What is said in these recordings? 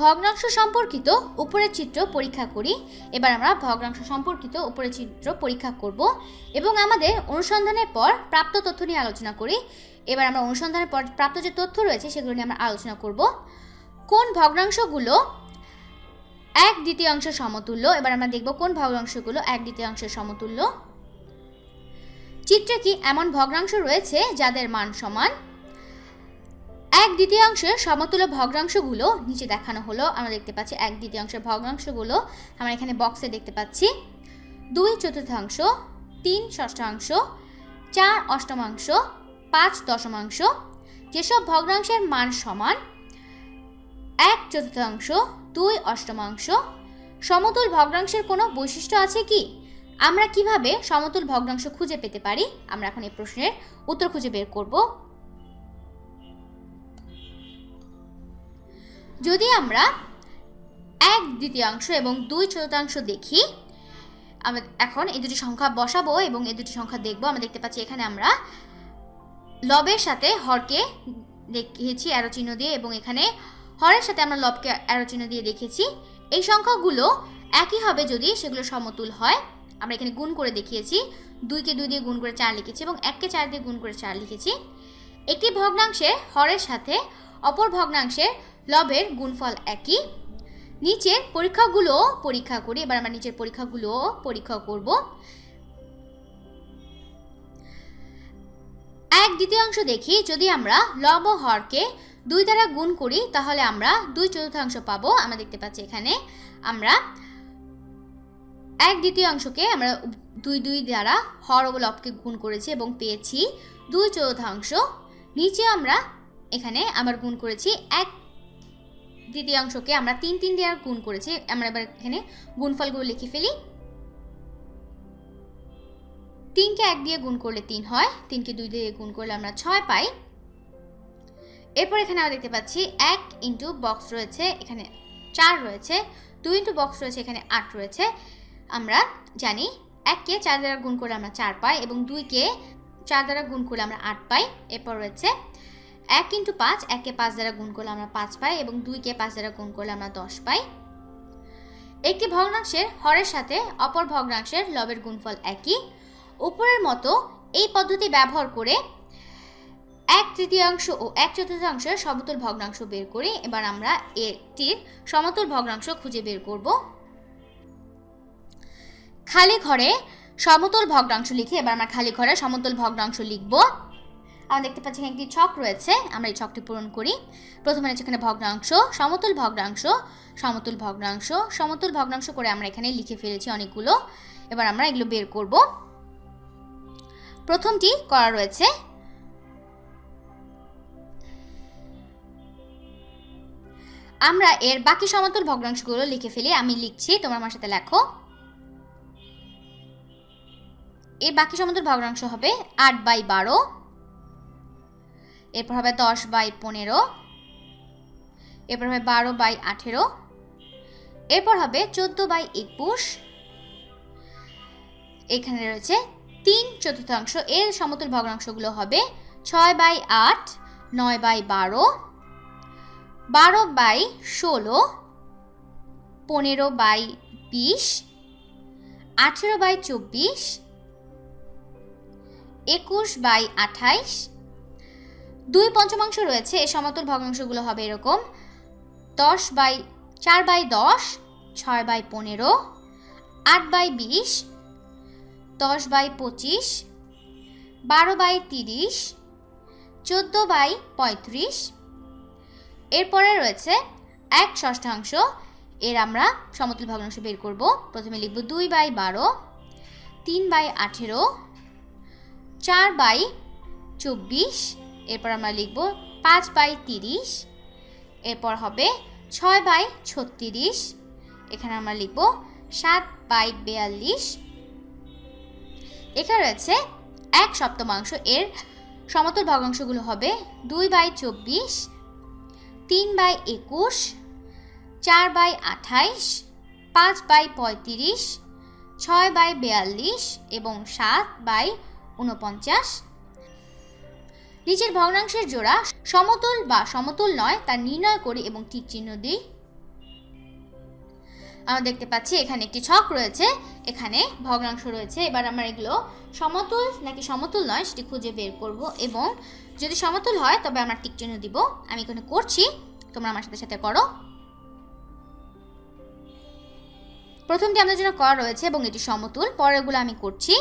ভগ্নাংশ সম্পর্কিত উপরের চিত্র পরীক্ষা করি। এবার আমরা ভগ্নাংশ সম্পর্কিত উপরের চিত্র পরীক্ষা করব এবং আমাদের অনুসন্ধানের পর প্রাপ্ত তথ্য নিয়ে আলোচনা করি। এবার আমরা অনুসন্ধানের পর প্রাপ্ত যে তথ্য রয়েছে সেগুলো নিয়ে আমরা আলোচনা করব। কোন ভগ্নাংশগুলো এক দ্বিতীয়াংশ সমতুল্য? এবার আমরা দেখব কোন ভগ্নাংশগুলো এক দ্বিতীয়াংশের সমতুল্য। চিত্রে কি এমন ভগ্নাংশ রয়েছে যাদের মান সমান? এক দ্বিতীয়াংশের সমতুল্য ভগ্নাংশগুলো নিচে দেখানো হলো। আমরা দেখতে পাচ্ছি এক দ্বিতীয়াংশের ভগ্নাংশগুলো আমরা এখানে বক্সে দেখতে পাচ্ছি। দুই চতুর্থাংশ, তিন ষষ্ঠাংশ, চার অষ্টমাংশ, পাঁচ দশমাংশ, যেসব ভগ্নাংশের মান সমান, এক চতুর্থাংশ, দুই অষ্টমাংশ। সমতুল ভগ্নাংশের কোনো বৈশিষ্ট্য আছে কি? আমরা কীভাবে সমতুল ভগ্নাংশ খুঁজে পেতে পারি? আমরা এখন এই প্রশ্নের উত্তর খুঁজে বের করব। যদি আমরা এক দ্বিতীয়াংশ এবং দুই চতুর্থাংশ দেখি, আমরা এখন এই দুটি সংখ্যা বসাবো এবং এই দুটি সংখ্যা দেখব। আমরা দেখতে পাচ্ছি এখানে আমরা লবের সাথে হরকে দেখিয়েছি অ্যারো চিহ্ন দিয়ে এবং এখানে হরের সাথে আমরা লবকে অ্যারো চিহ্ন দিয়ে দেখেছি। এই সংখ্যাগুলো একই হবে যদি সেগুলো সমতুল হয়। আমরা এখানে গুণ করে দেখিয়েছি। দুইকে দুই দিয়ে গুণ করে চার লিখেছি এবং এককে চার দিয়ে গুণ করে চার লিখেছি। একটি ভগ্নাংশের হরের সাথে অপর ভগ্নাংশের লবের গুণফল একই। নিচের পরীক্ষাগুলো পরীক্ষা করি, এবার আমরা নিচের পরীক্ষাগুলো পরীক্ষা করব। এক দ্বিতীয়াংশ দেখি, যদি আমরা লব ও হরকে দুই দ্বারা গুণ করি, তাহলে আমরা দুই চতুর্থাংশ পাবো। আমরা দেখতে পাচ্ছি এখানে আমরা এক দ্বিতীয়াংশকে আমরা দুই দুই দ্বারা হর ও লবকে গুণ করেছি এবং পেয়েছি দুই চতুর্থাংশ। নিচে আমরা এখানে আবার গুণ করেছি এক দ্বিতীয়াংশকে আমরা তিন তিন দিয়ে গুণ করেছি। আমরা এবার এখানে গুণফলগুলো লিখে ফেলি। তিনকে এক দিয়ে গুণ করলে তিন হয়। তিনকে দুই দিয়ে গুণ করলে আমরা ছয় পাই। এরপর এখানে আমরা দেখতে পাচ্ছি এক ইন্টু বক্স রয়েছে, এখানে চার রয়েছে, দুই ইন্টু বক্স রয়েছে, এখানে আট রয়েছে। আমরা জানি এককে চার দ্বারা গুণ করলে আমরা চার পাই এবং দুইকে চার দ্বারা গুণ করলে আমরা আট পাই। এরপর রয়েছে এক ইন্টু পাঁচ এককে পাঁচ দ্বারা গুণ করলে আমরা পাঁচ পাই এবং দুইকে পাঁচ দ্বারা গুণ করলে আমরা দশ পাই। একটি ভগ্নাংশের হরের সাথে অপর ভগ্নাংশের লবের গুণফল একই। উপরের মতো এই পদ্ধতি ব্যবহার করে এক তৃতীয়াংশ ও এক চতুর্থাংশের সমতুল ভগ্নাংশ বের করি এবার আমরা এটির সমতুল ভগ্নাংশ খুঁজে বের করব। খালি ঘরে সমতল ভগ্নাংশ লিখে এবার আমরা খালি ঘরে সমতল ভগ্নাংশ লিখব। আমরা দেখতে পাচ্ছি এখানে একটি ছক রয়েছে। আমরা এই ছকটি পূরণ করি। প্রথমে রয়েছে এখানে ভগ্নাংশ, সমতুল ভগ্নাংশ সমতুল ভগ্নাংশ সমতুল ভগ্নাংশ করে আমরা এখানে লিখে ফেলেছি অনেকগুলো। এবার আমরা এগুলো বের করব। প্রথমটি করা রয়েছে, আমরা এর বাকি সমতুল ভগ্নাংশগুলো লিখে ফেলি। আমি লিখছি, তোমরা আমার সাথে লেখো। এর বাকি সমতুল ভগ্নাংশ হবে আট বাই বারো। এরপর হবে দশ বাই পনেরো, এরপর হবে বারো বাই আঠেরো, এরপর হবে চোদ্দ বাই একুশ। এখানে রয়েছে তিন চতুর্থাংশ এর সমতুল ভগ্নাংশগুলো হবে ছয় বাই আট, নয় বাই বারো বারো বাই ষোলো, পনেরো বাই বিশ, আঠেরো বাই চব্বিশ, একুশ বাই আঠাইশ দুই পঞ্চমাংশ রয়েছে এই সমতুল ভগ্নাংশগুলো হবে এরকম। দশ বাই, চার বাই দশ, ছয় বাই পনেরো, আট বাই বিশ, দশ বাই পঁচিশ, বারো বাই তিরিশ, চোদ্দ বাই পঁয়ত্রিশ। এরপরে রয়েছে এক ষষ্ঠাংশ, এর আমরা সমতুল ভগ্নাংশ বের করব। প্রথমে লিখব দুই বাই বারো, তিন বাই আঠেরো, চার বাই চব্বিশ এরপর আমরা লিখব পাঁচ বাই তিরিশ, এরপর হবে ছয় বাই ছত্রিশ, এখানে আমরা লিখব সাত বাই বিয়াল্লিশ। এখানে রয়েছে এক সপ্তমাংশ, এর সমতল ভগ্নাংশগুলো হবে দুই বাই চব্বিশ, তিন বাই একুশ, চার বাই আঠাইশ, পাঁচ বাই পঁয়ত্রিশ, ছয় বাই বেয়াল্লিশ এবং সাত বাই উনপঞ্চাশ নিচের ভগ্নাংশের জোড়া সমতুল বা সমতুল নয়, তা নির্ণয় করি এবং টিক চিহ্ন দিই। আমরা দেখতে পাচ্ছি এখানে একটি ছক রয়েছে, এখানে ভগ্নাংশ রয়েছে। এবার আমরা এগুলো সমতুল নাকি সমতুল নয়, সেটি খুঁজে বের করব এবং যদি সমতুল হয়, তবে আমরা টিক চিহ্ন দিব। আমি এখানে করছি, তোমরা আমার সাথে সাথে করো। প্রথমটি আমাদের জন্য করা রয়েছে এবং এটি সমতুল, পরেরগুলো আমি করছি।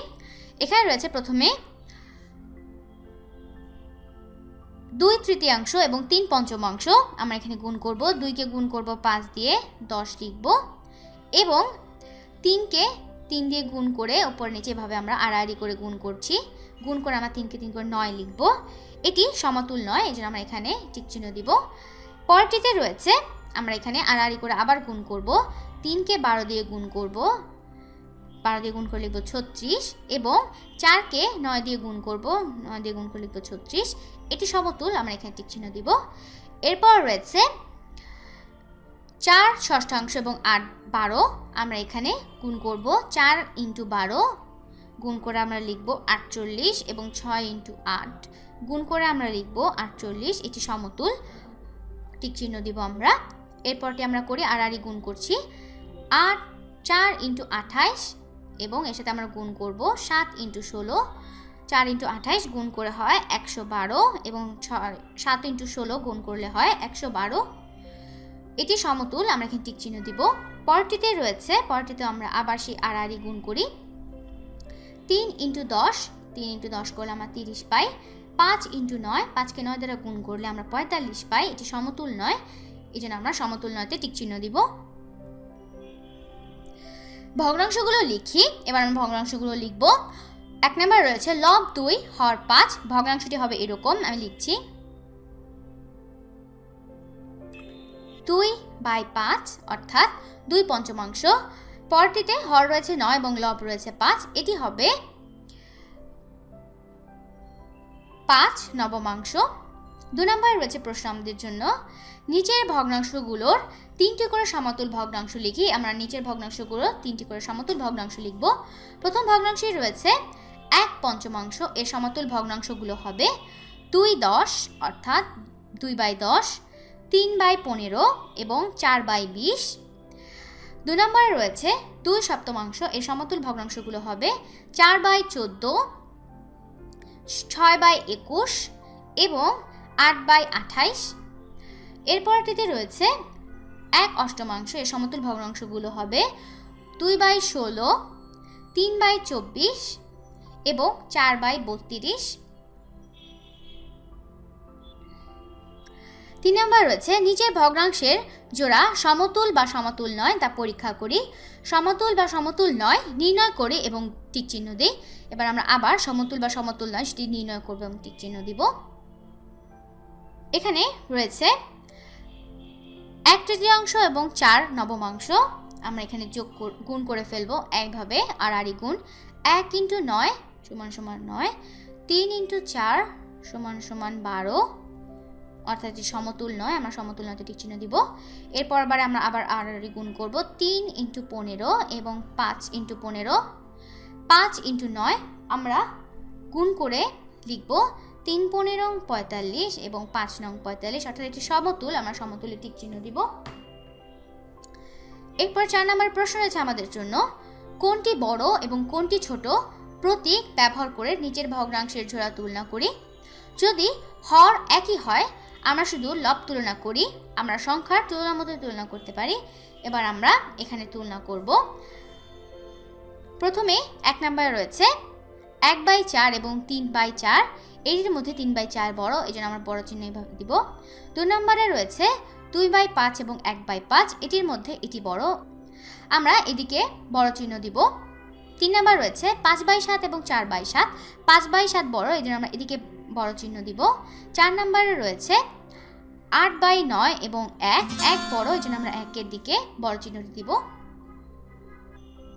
এখানে রয়েছে প্রথমে দুই তৃতীয়াংশ এবং তিন পঞ্চমাংশ আমরা এখানে গুণ করব। দুইকে গুণ করব পাঁচ দিয়ে দশ লিখব এবং তিনকে তিন দিয়ে গুণ করে ওপর নিচে এভাবে আমরা আড়াআড়ি করে গুণ করছি। গুণ করে আমরা তিনকে তিন করে নয় লিখব। এটি সমতুল নয় এই জন্য আমরা এখানে চিহ্ন দিব। পরটিতে রয়েছে, আমরা এখানে আড়াআড়ি করে আবার গুণ করব। তিনকে বারো দিয়ে গুণ করব। বারো দিয়ে গুণ করে লিখব ছত্রিশ এবং চারকে নয় দিয়ে গুণ করব। নয় দিয়ে গুণ করে লিখব ছত্রিশ এটি সমতুল, আমরা এখানে চিহ্ন দিব। এরপর রয়েছে চার ষষ্ঠাংশ এবং আট বারো, আমরা এখানে গুণ করব। চার ইন্টু বারো গুণ করে আমরা লিখব আটচল্লিশ এবং ছয় ইন্টু আট গুণ করে আমরা লিখব আটচল্লিশ, এটি সমতুল, টিক চিহ্ন দিব আমরা। এরপরটি আমরা করি আড়াআড়ি গুণ করছি। আট, চার ইন্টু আঠাইশ এবং এর সাথে আমরা গুণ করব সাত ইন্টু ষোলো। চার ইন্টু আঠাইশ গুণ করে হয় একশো বারো এবং সাত ইন্টু ষোলো গুণ করলে হয় একশো বারো। এটি সমতুল, আমরা এখানে টিক চিহ্ন দিব। পরটিতে রয়েছে, পরটিতে আমরা আবার সেই আড়াআড়ি গুণ করি। তিন ইন্টু দশ, তিন ইন্টু দশ করলে আমরা তিরিশ পাই। পাঁচ ইন্টু নয়, পাঁচকে নয় দ্বারা গুণ করলে আমরা পঁয়তাল্লিশ পাই। এটি সমতুল নয় এই জন্য আমরা সমতুল নয়তে টিক চিহ্ন দিব। ভগ্নাংশগুলো লিখি, এবার আমরা ভগ্নাংশগুলো লিখব। এক নম্বর রয়েছে, লব দুই, হর পাঁচ, ভগ্নাংশটি হবে এরকম, আমি লিখছি। দুই বাই পাঁচ, অর্থাৎ দুই পঞ্চমাংশ। পরটিতে হর রয়েছে নয় এবং লব রয়েছে পাঁচ, এটি হবে পাঁচ নবমাংশ। দু নম্বরে রয়েছে প্রশ্ন আমাদের জন্য। নিচের ভগ্নাংশগুলোর তিনটি করে সমতুল ভগ্নাংশ লিখি, আমরা নিচের ভগ্নাংশগুলো তিনটি করে সমতুল ভগ্নাংশ লিখব। প্রথম ভগ্নাংশে রয়েছে এক পঞ্চমাংশ এর সমতুল ভগ্নাংশগুলো হবে দুই দশ, অর্থাৎ দুই বাই দশ, তিন বাই পনেরো এবং চার বাই বিশ। দু নম্বরে রয়েছে দুই সপ্তমাংশ এর সমতুল ভগ্নাংশগুলো হবে চার বাই চোদ্দ, ছয় বাই একুশ এবং আট বাই আঠাইশ। এরপরটিতে রয়েছে এক অষ্টমাংশ এর সমতুল ভগ্নাংশগুলো হবে দুই বাই ষোলো, তিন বাই চব্বিশ এবং চার বাই বত্রিশ। তিন নম্বর রয়েছে, নিচের ভগ্নাংশের জোড়া সমতুল বা সমতুল নয়, তা পরীক্ষা করি। সমতুল বা সমতুল নয়, নির্ণয় করে এবং টিক চিহ্ন দিই। এবার আমরা আবার সমতুল বা সমতুল নয়, সেটি নির্ণয় করব এবং টিক চিহ্ন দিব। এখানে রয়েছে এক তৃতীয়াংশ এবং চার নবমাংশ। আমরা এখানে যোগ গুণ করে ফেলব একভাবে, আর আড়ি গুণ। এক ইন্টু নয় সমান সমান নয়, তিন ইন্টু চার সমান সমান বারো, অর্থাৎ যে সমতুল নয়, আমরা সমতুল নয়তে টিক চিহ্ন দিব। এরপর আবার আমরা আবার আর আড়ি গুণ করব তিন ইন্টু পনেরো এবং পাঁচ ইন্টু পনেরো। পাঁচ ইন্টু নয় আমরা গুণ করে লিখব তিন পনেরো পঁয়তাল্লিশ এবং পাঁচ নং পঁয়তাল্লিশ, অর্থাৎ এটি সমতুল, আমরা সমতুলে টিক চিহ্ন দিব। এরপর চার নম্বর প্রশ্ন রয়েছে আমাদের জন্য, কোনটি বড় এবং কোনটি ছোট? প্রতীক ব্যবহার করে নিচের ভগ্নাংশের জোড়া তুলনা করি। যদি হর একই হয়, আমরা শুধু লব তুলনা করি, আমরা সংখ্যার তুলনার মতো তুলনা করতে পারি। এবার আমরা এখানে তুলনা করব। প্রথমে এক নম্বরে রয়েছে এক বাই চার এবং তিন বাই চার। এটির মধ্যে তিন বাই চার বড়, এই জন্য আমরা বড় চিহ্ন এইভাবে দিব। দু নম্বরে রয়েছে দুই বাই পাঁচ এবং এক বাই পাঁচ, এটির মধ্যে এটি বড়। আমরা এদিকে বড় চিহ্ন দিব। তিন নাম্বার রয়েছে পাঁচ বাই সাত এবং চার বাই সাত। পাঁচ বাই সাত বড়, এই জন্য আমরা এদিকে বড় চিহ্ন দিব। চার নাম্বারে রয়েছে আট বাই নয় এবং এক এক বড়, এই জন্য আমরা একের দিকে বড় চিহ্ন দিব।